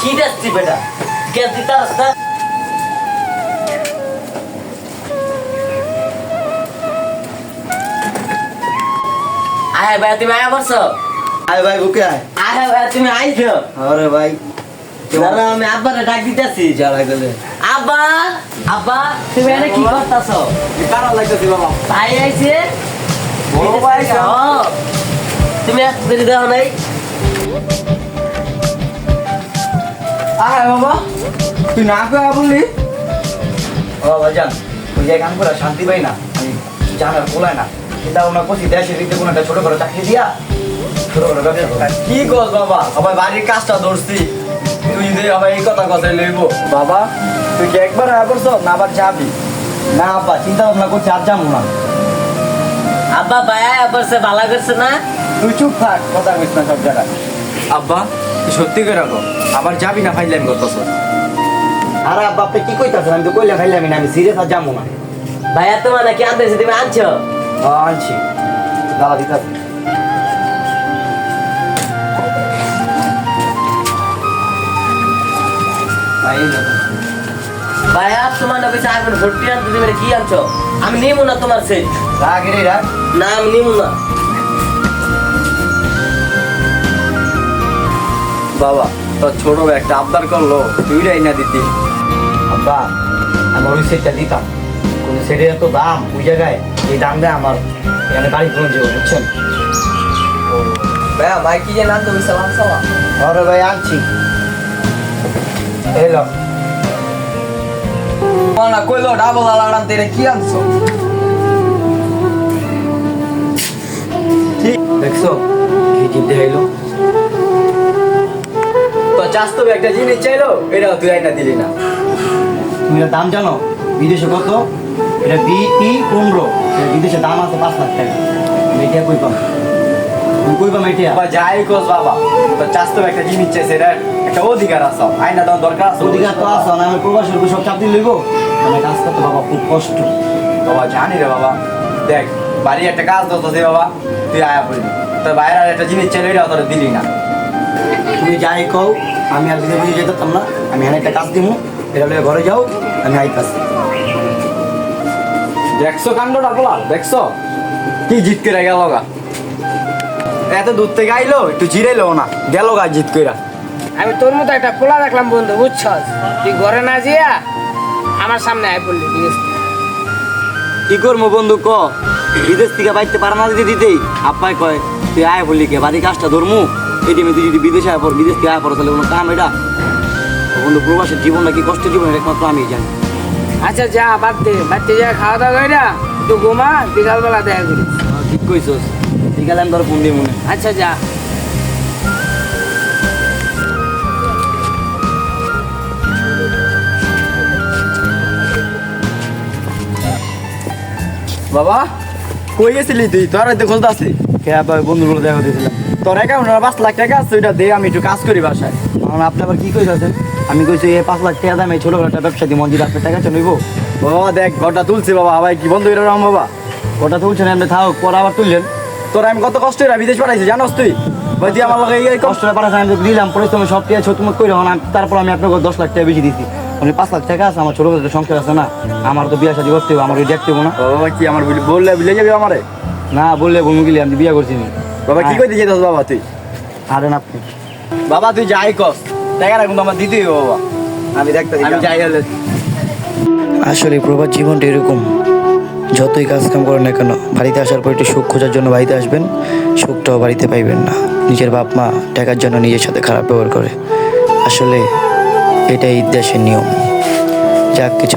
কি দেখছি বেটা? গ্যাস দিতে রাস্তা আয় ভাই তুমি আয়া বলছো আয় ভাই বুকে আয়। আয় ভাই তুমি আইছো? আরে ভাই দাঁড়া আমি আব্বারে ডাক দিতেছি। যারা গেলে। আব্বা আব্বা তুমি এনে কি করতেছো? কারা লাগতেছি বাবা? ভাই আইছে। বড় ভাই। তুমি এত দেরি দেওয়া নাই? আয় বাবা। তুই না করে বললি? ও বাজান ওই জায়গায় কাম করে শান্তি পাই না। আমি জানার বলায় না। চিন্তা ভাবনা করছি দেশে দিতে কোনো একটা ছোট করে চাকরি দিয়া ছোট করে। ব্যবসা কি কস বাবা? আবার বাড়ির কাজটা ধরছি। তুই দে আবার এই কথা কথাই লইব। বাবা তুই কি একবার আয়া করছ? না আবার যাবি? না আব্বা চিন্তা ভাবনা করছি আর যাব না। আব্বা ভাই আয়া করছে ভালো করছে না? তুই চুপ থাক কথা কইস না সব জায়গায়। আব্বা সত্যি করে রাখো আবার যাবি না ফাইলাম করতেছ? আরে আব্বা আপনি কি কইতাছেন? আমি তো কইলে খাইলাম না আমি সিরিয়াস আর যাব না। ভাইয়া তোমার নাকি আনতেছে তুমি আনছো? আনছি। দাদা দিতাছি। ভাইয়া তোমার নাকি এখন ভর্তি আনতে তুমি কি আনছো? আমি নিবো না তোমার সেই। রাগ রে রাগ না আমি নিবো না। বাবা তোর ছোট ভাই একটা আবদার করল তুই না দিতি। আব্বা আমার ওই সেটটা দিতাম। কিন্তু সেটের এত দাম ওই জায়গায় এই দাম দেয় আমার এখানে বাড়ি কোনো যাব বুঝছেন? ভাইয়া ভাই কি জানান তুমি সালাম সালাম আরে ভাই আনছি। এলো না কইলো ডাবল আলাম তেরে কি আনছো? ঠিক দেখছ কি চিন্তা হইল তো একটা জিনিস চাইলো এটাও তুই আইনা দিলি না। তুমি দাম জানো? বিদেশে কত? এটা বিই পনেরো। এটা বিদেশে দাম আছে পাঁচ লাখ টাকা। এটা কই পাম কই পাম এটা বা যাই কোস বাবা। তো একটা জিনিস চাইছে এটা একটা অধিকার আছে। আইনা দেওয়ার দরকার আছে। অধিকার তো আছে না আমি প্রবাসের সব চাপ দিয়ে লইব। মানে কাজ করতে বাবা খুব কষ্ট। বাবা জানি রে বাবা। দেখ বাড়ি একটা কাজ বাবা তুই আয়া তোর বাইরে একটা জিনিস চাইলে তোর দিলি না। তুমি যাই কও আমি আর বিদেশে বুঝে যেতাম না। আমি এখানে একটা কাজ দিব এটা লইয়া ঘরে যাও আমি আইতাছি। দেখছ কাণ্ডটা বলা দেখছ? কি জিত করে গেল গা? এত দূর থেকে আইলো একটু জিরাইলো না গেল গা জিত কইরা। আমি তোর মতো একটা খোলা রাখলাম বন্ধু বুঝছস? তুই ঘরে না যেয়া আমার সামনে আয় পড়লি আছে? কি করব বন্ধু ক? বিদেশ থেকে বাইতে পারা না দিতে দিতেই আপ্পাই কয় তুই আয় বললি কে বাড়ি কাজটা ধরমু? এই টাইমে তুই যদি বিদেশে আয় পর বিদেশ থেকে আয় পড়ো তাহলে কোনো কাম এটা? বন্ধু প্রবাসের জীবনটা কি কষ্টের জীবন? একমাত্র আমি জানি। আচ্ছা যা দে। বাড়তে যা খাওয়া দাওয়া কইরা তুই ঘুমা বিকালবেলা দেখা করিস। আহ, ঠিক কইছস। আছে আমি তোর ফোন দিয়ে মনে আচ্ছা যা। বাবা কই গেছিলি তুই? তোর তো খোঁজ আছে কে বন্ধুগুলো দেখা দিয়েছিলাম। তোর অ্যাকাউন্টে পাঁচ লাখ টাকা আছে, ওইটা দে, আমি একটু কাজ করি বাসায়। কারণ আপনি আবার কি কইছেন আমি কইছি, এই পাঁচ লাখ টাকা দামে ছোট একটা ব্যবসা দিই মন্দির আপনার টাকা চলইব বাবা, দেখ, ঘরটা তুলছি বাবা, ভাই, কি বন্ধ করে রাম বাবা। ওটা তুলছেন আপনি থাক, পরে আবার তুললেন। তোর আমি কত কষ্ট করে বিদেশ পাঠাইছি, জানোস তুই? ভাই, তুই আমার এই কষ্ট আছে আমি দিলাম পরিশ্রম সব টাকা ছতুমত করে হন তারপর আমি আপনাকে দশ লাখ টাকা বেশি দিছি। মানে পাঁচ লাখ টাকা আছে, আমার ছোট সংসার আছে না, আমার তো বিয়ে শাদী করতে হবে, আমার ওই দেখতে হব না বাবা, কি আমার বলি বললে বিলে যাবি আমারে? না বললে বলব গেলে আমি বিয়ে করছি বাবা কি হ্যাঁ। কইতে যেতেছ বাবা তুই? আরে না বাবা তুই যাই কস। টাকাটা কিন্তু আমার দিতেই বাবা। আমি দেখতে আমি যাই হলে আসলে প্রবাস জীবনটা এরকম। যতই কাজ কাম করেন না কেন বাড়িতে আসার পর একটু সুখ খোঁজার জন্য বাড়িতে আসবেন। সুখটাও বাড়িতে পাইবেন না। নিজের বাপ মা টাকার জন্য নিজের সাথে খারাপ ব্যবহার করে। আসলে এটাই দেশের নিয়ম। যাক কিছু